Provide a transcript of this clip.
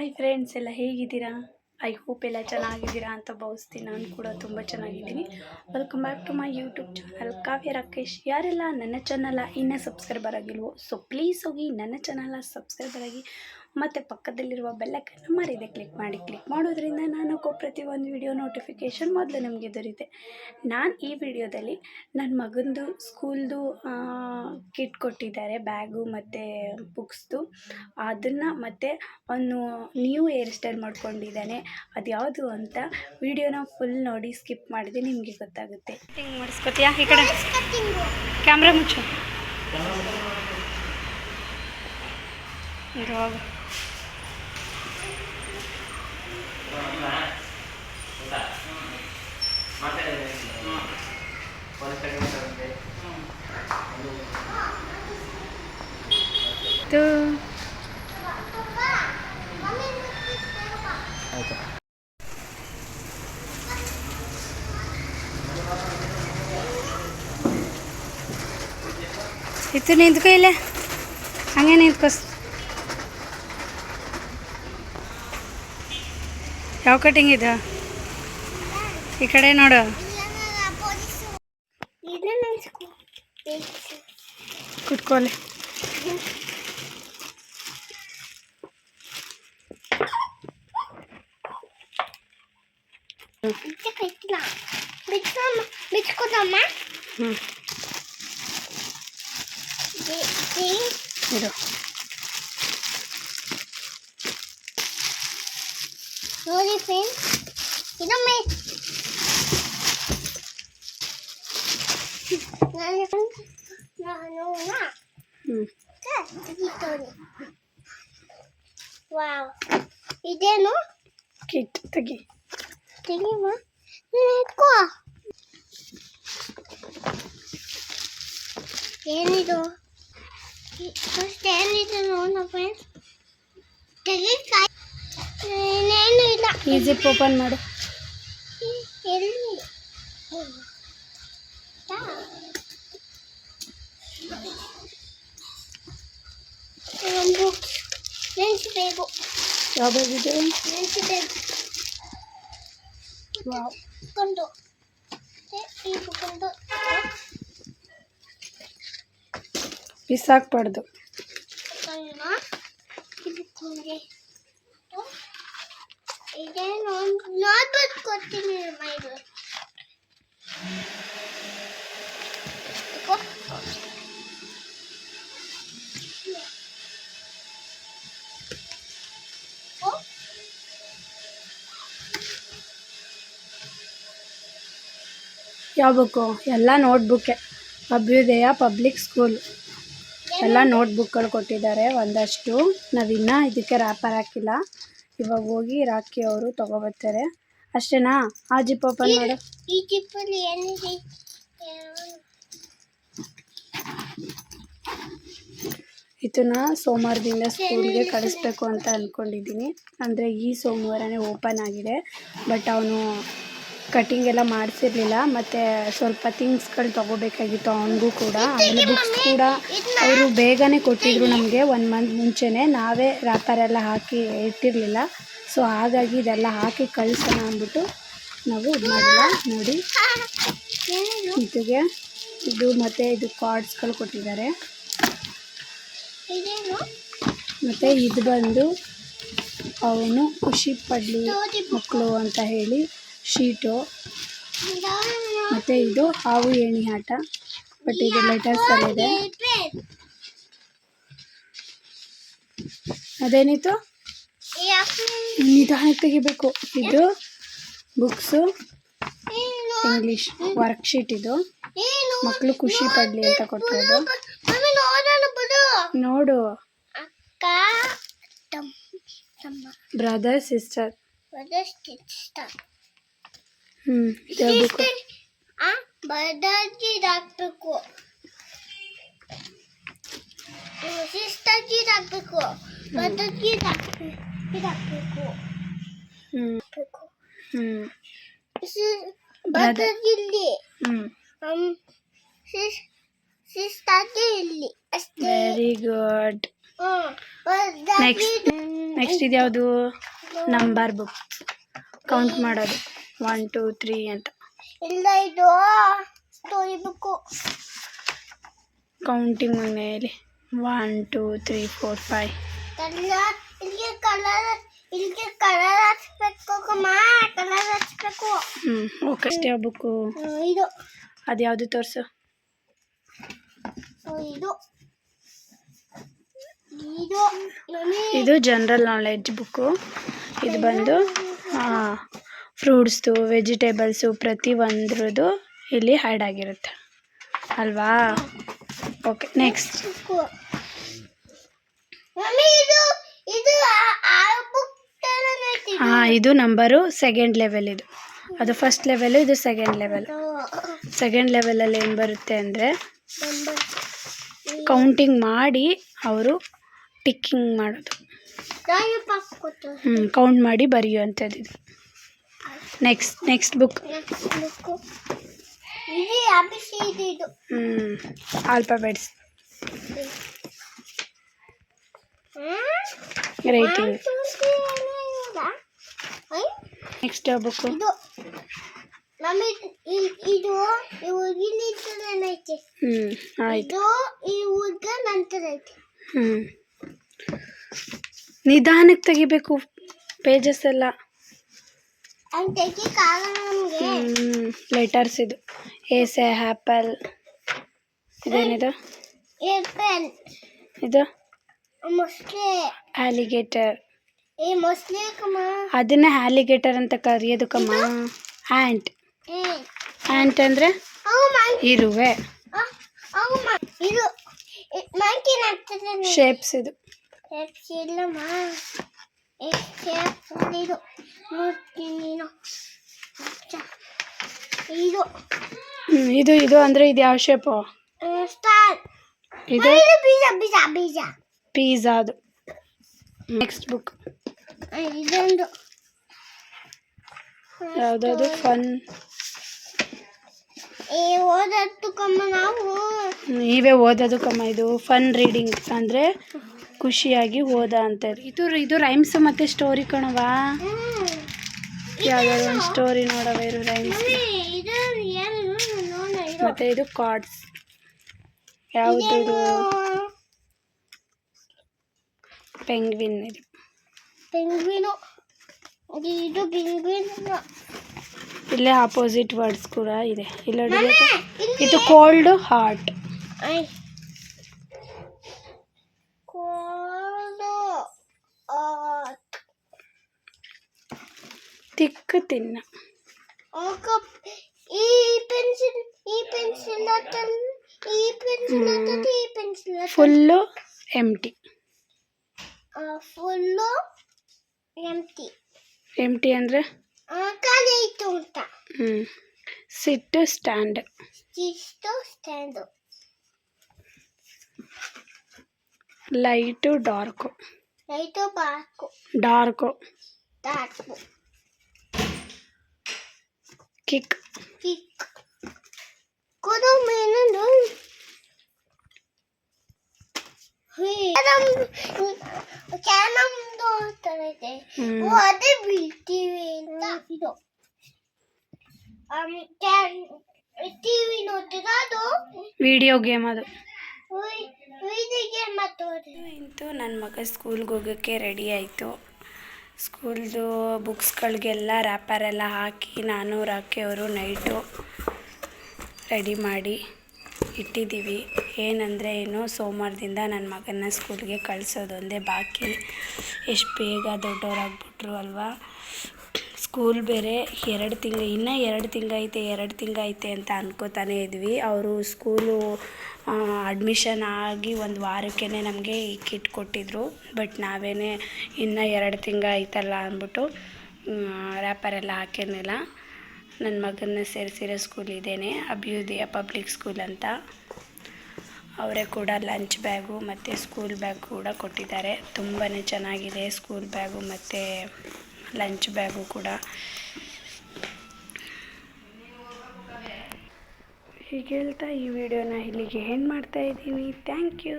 Hi friends ಎಲ್ಲ ಹೇಗಿದ್ದೀರಾ? I hope ಎಲ್ಲ ಚೆನ್ನಾಗಿದ್ದೀರಾ ಅಂತ ಭಾವಿಸ್ತೀನಿ. ನಾನು ಕೂಡ ತುಂಬ ಚೆನ್ನಾಗಿದ್ದೀನಿ. Welcome back to my YouTube channel Kavya Rakesh ಯಾರೆಲ್ಲ ನನ್ನ ಚಾನಲ ಇನ್ನೂ ಸಬ್ಸ್ಕ್ರೈಬರ್ ಆಗಿಲ್ವೋ ಸೊ ಪ್ಲೀಸ್ ಹೋಗಿ ನನ್ನ ಚಾನಲ ಸಬ್ಸ್ಕ್ರೈಬರ್ ಆಗಿ. ಮತ್ತು ಪಕ್ಕದಲ್ಲಿರುವ ಬೆಲ್ಲಕ್ಕನ್ನು ಮರೀದೆ. ಕ್ಲಿಕ್ ಮಾಡಿ ಕ್ಲಿಕ್ ಮಾಡೋದ್ರಿಂದ ನಾನು ಪ್ರತಿ ಪ್ರತಿಯೊಂದು ವಿಡಿಯೋ ನೋಟಿಫಿಕೇಷನ್ ಮೊದಲು ನಿಮಗೆ ದೊರೆಯುತ್ತೆ ನಾನು ಈ ವಿಡಿಯೋದಲ್ಲಿ ನನ್ನ ಮಗಂದು ಸ್ಕೂಲ್ದು ಕಿಟ್ ಕೊಟ್ಟಿದ್ದಾರೆ ಬ್ಯಾಗು ಮತ್ತು ಬುಕ್ಸ್ದು ಅದನ್ನು ಮತ್ತು ಅವನು ನ್ಯೂ ಹೇರ್ ಸ್ಟೈಲ್ ಮಾಡ್ಕೊಂಡಿದ್ದಾನೆ. ಅದು ಯಾವುದು ಅಂತ ವಿಡಿಯೋನ ಫುಲ್ ನೋಡಿ ಸ್ಕಿಪ್ ಮಾಡಿದೆ ನಿಮಗೆ ಗೊತ್ತಾಗುತ್ತೆ. ಮಾಡಿಸ್ಕೊತೀಯಾ ಈ ಕಡೆ? ಕ್ಯಾಮ್ರಾ ಮುಚ್ಚು. ಇರುವಾಗ ಇದು ಇತ್ತು ನಿಂತ್ಕೊ ಇಲ್ಲೇ ಹಂಗೆ ನಿಂತ್ಕೋ ಯಾವ ಕಟಿಂಗ್ ಇದು ಈ ಕಡೆ ನೋಡು ಕುತ್ಕೊಳ್ಳಿ ಬಿಚ್ಕೋದಮ್ಮ ಹ್ಞೂ ಇದು ನೋಡಿ ಫ್ರೆಂಡ್ಸ್ ಇದೊಮ್ಮೆ ನಾನು ವಾವ್ ಇದೇನು? ಕಿಟ್ ತೆಗಿ. ತೆಗಿಮ ಇಟ್ಕೋ ಏನಿದು? ಫಸ್ಟ್ ಏನಿದೆ ನೋಡ ಫ್ರೆಂಡ್ಸ್ ಇಲ್ಲ ಈ ಜಿಪ್ ಓಪನ್ ಮಾಡು. ಎಲ್ಲಿ ಬುಕ್ಸ್ ನೆನೆಸಬೇಕು ಯಾವ ಬ್ಯಾಗ್ ಇದು ನೆನೆಸಬೇಕು ವಾವ್ ಕೊಂಡು ಕೊಂಡು ಬಿಸಾಕ್ಬಾರ್ದು ನೋಟ್ಬುಕ್ ಕೊಡ್ತೀನಿ ಮೈದು ಯಾವ ಬುಕ್ಕು ಎಲ್ಲ ನೋಟ್ಬುಕ್ಕೆ ಅಭ್ಯುದಯ ಪಬ್ಲಿಕ್ ಸ್ಕೂಲ್ ಎಲ್ಲ ನೋಟ್ಬುಕ್ಗಳು ಕೊಟ್ಟಿದ್ದಾರೆ ಒಂದಷ್ಟು. ನಾವಿನ್ನ ಇದಕ್ಕೆ ರ್ಯಾಪರ್ ಹಾಕಿಲ್ಲ. ಇವಾಗ ಹೋಗಿ ರಾಕಿ ಅವರು ತಗೋಬರ್ತಾರೆ. ಅಷ್ಟೇನಾ? ಆ ಜಿಪ್ ಓಪನ್ ಮಾಡು. ಈ ಜಿಪ್ಪಲ್ಲಿ ಏನಿದೆ ಇದನ್ನ ಸೋಮವಾರದಿಂದ ಸ್ಕೂಲ್ಗೆ ಕಳಿಸ್ಬೇಕು ಅಂತ ಅಂದ್ಕೊಂಡಿದ್ದೀನಿ ಅಂದರೆ ಈ ಸೋಮವಾರನೇ ಓಪನ್ ಆಗಿದೆ. ಬಟ್ ಅವನು ಕಟಿಂಗ್ ಎಲ್ಲ ಮಾಡಿಸಿರ್ಲಿಲ್ಲ ಮತ್ತು ಸ್ವಲ್ಪ ಥಿಂಗ್ಸ್ಗಳು ತೊಗೋಬೇಕಾಗಿತ್ತು ಅವನಿಗೂ ಕೂಡ. ಆಮೇಲೆ ಬುಕ್ಸ್ ಕೂಡ ಅವರು ಬೇಗನೆ ಕೊಟ್ಟಿದ್ರು ನಮಗೆ ಒನ್ ಮಂತ್ ಮುಂಚೆನೇ. ನಾವೇ ರ್ಯಾಪರ್ ಎಲ್ಲ ಹಾಕಿ ಇಟ್ಟಿರಲಿಲ್ಲ. ಸೊ ಹಾಗಾಗಿ ಇದೆಲ್ಲ ಹಾಕಿ ಕಳಿಸೋಣ ಅಂದ್ಬಿಟ್ಟು ನಾವು ಇದು ಮಾಡಿಲ್ಲ ನೋಡಿ. ಇದಕ್ಕೆ ಇದು ಮತ್ತು ಇದು ಕಾರ್ಡ್ಸ್ಗಳು ಕೊಟ್ಟಿದ್ದಾರೆ. ಮತ್ತು ಇದು ಬಂದು ಅವನು ಖುಷಿ ಪಡಲಿ ಮಕ್ಕಳು ಅಂತ ಹೇಳಿ ಶೀಟು. ಮತ್ತು ಇದು ಹಾವು ಏಣಿ ಆಟ. ಬಟ್ ಇದು ಲೆಟರ್ಸಲ್ಲಿದೆ ಅದೇನಿತ್ತು? ನಿಧಾನಕ್ಕೆ ತೆಗಿಬೇಕು. ಇದು ಬುಕ್ಸು ಇಂಗ್ಲೀಷ್ ವರ್ಕ್ಶೀಟ್ ಇದು. ಮಕ್ಕಳು ಖುಷಿ ಪಡಲಿ ಅಂತ ಕೊಟ್ಟಿರೋದು. ನೋಡು. ಬ್ರದರ್ ಸಿಸ್ಟರ್ ಹ್ಞೂ ಹಾಕ್ಬೇಕು. ಸಿಸ್ಟರ್ಜಿ ಹಾಕ್ಬೇಕು. ಬದರ್ಜಿ ಹಾಕ್ಬೇಕು ಹ್ಞೂ ಹ್ಞೂ ಬದರ್ಜಿ ಇಲ್ಲಿ. ಹ್ಞೂ ಸಿಸ್ಟರ್ಜಿ ಇಲ್ಲಿ ಅಷ್ಟೇ. ವೆರಿ ಗುಡ್ ನೆಕ್ಸ್ಟ್ ನೆಕ್ಸ್ಟ್ ಇದ್ಯಾವುದು? ನಂಬರ್ ಬುಕ್ ಕೌಂಟ್ ಮಾಡೋದು. ಒನ್ ಟೂ ತ್ರೀ ಅಂತ. ಇಲ್ಲ ಇದು ಸ್ಟೋರಿ ಬುಕ್ಕು ಕೌಂಟಿಂಗ್ ಮೇಲೆ one two three four five colour ಇಲ್ಲಿಗೆ ಕಲರ್ ಇಲ್ಲಿಗೆ ಕಲರ್ ಹಚ್ಬೇಕು ಕಲರ್ ಹಚ್ಬೇಕು. ಹ್ಞೂ ಓಕೆ ಅಷ್ಟೇ ಬುಕ್ಕು ಇದು. ಅದು ಯಾವುದು ತೋರಿಸು? ಇದು. ಇದು ಇದು ಜನರಲ್ ನಾಲೆಡ್ಜ್ ಬುಕ್ಕು ಇದು ಬಂದು ಫ್ರೂಟ್ಸ್ದು ವೆಜಿಟೇಬಲ್ಸು ಪ್ರತಿ ಒಂದ್ರದ್ದು ಇಲ್ಲಿ ಹ್ಯಾಡ್ ಆಗಿರುತ್ತೆ. ಅಲ್ವಾ? Okay next. ಹಾಂ ಇದು ನಂಬರು ಸೆಕೆಂಡ್ ಲೆವೆಲ್ ಇದು. ಅದು ಫಸ್ಟ್ ಲೆವೆಲ್ ಇದು ಸೆಕೆಂಡ್ ಲೆವೆಲ್ ಸೆಕೆಂಡ್ ಲೆವೆಲಲ್ಲಿ ಏನು ಬರುತ್ತೆ ಅಂದರೆ ಕೌಂಟಿಂಗ್ ಮಾಡಿ ಅವರು ಟಿಕ್ಕಿಂಗ್ ಮಾಡೋದು. ಹ್ಞೂ ಕೌಂಟ್ ಮಾಡಿ ಬರೆಯುವಂಥದ್ದು ಇದು. Next next book alphabets writing next book ಇದು ಹ್ಞೂ ಆಯ್ತು. ಇದು ಈ ಹುಡುಗ ನಂತರ ಐತೆ. ಹ್ಞೂ ನಿಧಾನಕ್ಕೆ ತೆಗಿಬೇಕು ಪೇಜಸ್ ಎಲ್ಲ. ಲೆಟರ್ಸ್ ಇದು. ಎಸೆ ಆ್ಯಪಲ್ ಇದೇನಿದು? ಇದು? ಆಲಿಗೇಟರ್ ಅದನ್ನ ಆಲಿಗೇಟರ್ ಅಂತ ಕರೆಯೋದು ಕಮ್ಮ ಆ್ಯಂಟ್ ಆಂಟ್ ಅಂದ್ರೆ? ಇರುವೆ. ಶೇಪ್ಸ್ ಇದು ಇಲ್ಲಮ್ಮ. ಇದು ಅಚ್ಚ. ಇದು ಇದು ಇದು ಅಂದರೆ ಇದು ಯಾವ ಶೇಪು ಸ್ಟಾರ್ ಇದು? ಬೀಜ ಬೀಜ ಬೀಜ ಪಿಜ್ಜಾ ಅದು. ನೆಕ್ಸ್ಟ್ ಬುಕ್ ಇದೊಂದು ಯಾವುದಾದ್ರು ಫನ್ ನಾವು. ಓದೋದು ಕಮ್ಮ. ಇದು ಫನ್ ರೀಡಿಂಗ್ ಅಂದರೆ ಖುಷಿಯಾಗಿ ಓದ ಅಂತ. ಇದು ಇದು ರೈಮ್ಸ್ ಮತ್ತೆ ಸ್ಟೋರಿ ಕಣವಾ. ಯಾವ್ದಾದ್ರು ಒಂದು ಸ್ಟೋರಿ ನೋಡವ ಇರು ರೈಮ್ಸ್ ಮತ್ತು ಇದು ಕಾರ್ಡ್ಸ್ ಯಾವುದು ಇದು? ಪೆಂಗ್ವಿನ್ ಇದು. ಪೆಂಗ್ವಿನು ಇದು ಪೆಂಗ್ವಿನ್ ಇಲ್ಲೇ ಆಪೋಸಿಟ್ ವರ್ಡ್ಸ್ ಕೂಡ ಇದೆ. ಇಲ್ಲ ಇದು ಕೋಲ್ಡ್ ಹಾರ್ಟ್ ಕೋಲು ತಿಕ್ಕ ತಿನ್ನ. ಈ ಪೆನ್ಸಿಲ್ ಈ ಪೆನ್ಸಿಲ್ ಈ ಪೆನ್ಸಿಲ್ ಈ pencil full empty full empty empty ಅಂದರೆ? Sit stand. Stand. Light dark. Light dark. Dark. Dark. Kick. Kick. కొడు మేనలు ಅದೇ ಬೀಳ್ತೀವಿ ಅಂತ ಇದು ಟಿವಿ ನೋಡ್ತೀರಾ ಅದು. ವಿಡಿಯೋ ಗೇಮ್ ಅದು ಇಂತು ನನ್ನ ಮಗ ಸ್ಕೂಲ್ಗೆ ಹೋಗೋಕ್ಕೆ ರೆಡಿ ಆಯಿತು. ಸ್ಕೂಲ್ದು ಬುಕ್ಸ್ಗಳಿಗೆಲ್ಲ ರ್ಯಾಪರೆಲ್ಲ ಹಾಕಿ ನಾನು ರಾಕಿ ಅವರು ನೈಟು ರೆಡಿ ಮಾಡಿ. ಇಟ್ಟಿದ್ದೀವಿ. ಏನಂದರೆ ಏನು ಸೋಮವಾರದಿಂದ ನನ್ನ ಮಗನ ಸ್ಕೂಲ್ಗೆ ಕಳಿಸೋದೊಂದೇ ಬಾಕಿ. ಎಷ್ಟು ಬೇಗ ದೊಡ್ಡವರಾಗ್ಬಿಟ್ರು ಅಲ್ವಾ? ಸ್ಕೂಲ್ ಬೇರೆ ಎರಡು ತಿಂಗಳು, ಇನ್ನೂ ಎರಡು ತಿಂಗಳೈತೆ ಎರಡು ತಿಂಗಳೈತೆ ಅಂತ ಅನ್ಕೋತಾನೆ ಇದ್ವಿ. ಅವರು ಸ್ಕೂಲು ಅಡ್ಮಿಷನ್ ಆಗಿ ಒಂದು ವಾರಕ್ಕೇ ನಮಗೆ ಈ ಕಿಟ್ ಕೊಟ್ಟಿದ್ರು. ಬಟ್ ನಾವೇ ಇನ್ನೂ ಎರಡು ತಿಂಗ ಐತಲ್ಲ ಅಂದ್ಬಿಟ್ಟು ರ್ಯಾಪರೆಲ್ಲ ಹಾಕಿರ್ಲಿಲ್ಲ ನನ್ನ ಮಗನ ಸೇರಿಸಿರೋ ಸ್ಕೂಲ್ ಇದ್ದೇನೆ ಅಭ್ಯುದಯ ಪಬ್ಲಿಕ್ ಸ್ಕೂಲ್ ಅಂತ. ಅವರೇ ಕೂಡ ಲಂಚ್ ಬ್ಯಾಗು ಮತ್ತು ಸ್ಕೂಲ್ ಬ್ಯಾಗ್ ಕೂಡ ಕೊಟ್ಟಿದ್ದಾರೆ. ತುಂಬಾ ಚೆನ್ನಾಗಿದೆ ಸ್ಕೂಲ್ ಬ್ಯಾಗು ಮತ್ತು ಲಂಚ್ ಬ್ಯಾಗು ಕೂಡ. ಹೀಗೆ ಹೇಳ್ತಾ ಈ ವಿಡಿಯೋನ ಇಲ್ಲಿಗೆ ಏನು ಮಾಡ್ತಾ ಇದ್ದೀನಿ ಥ್ಯಾಂಕ್ ಯು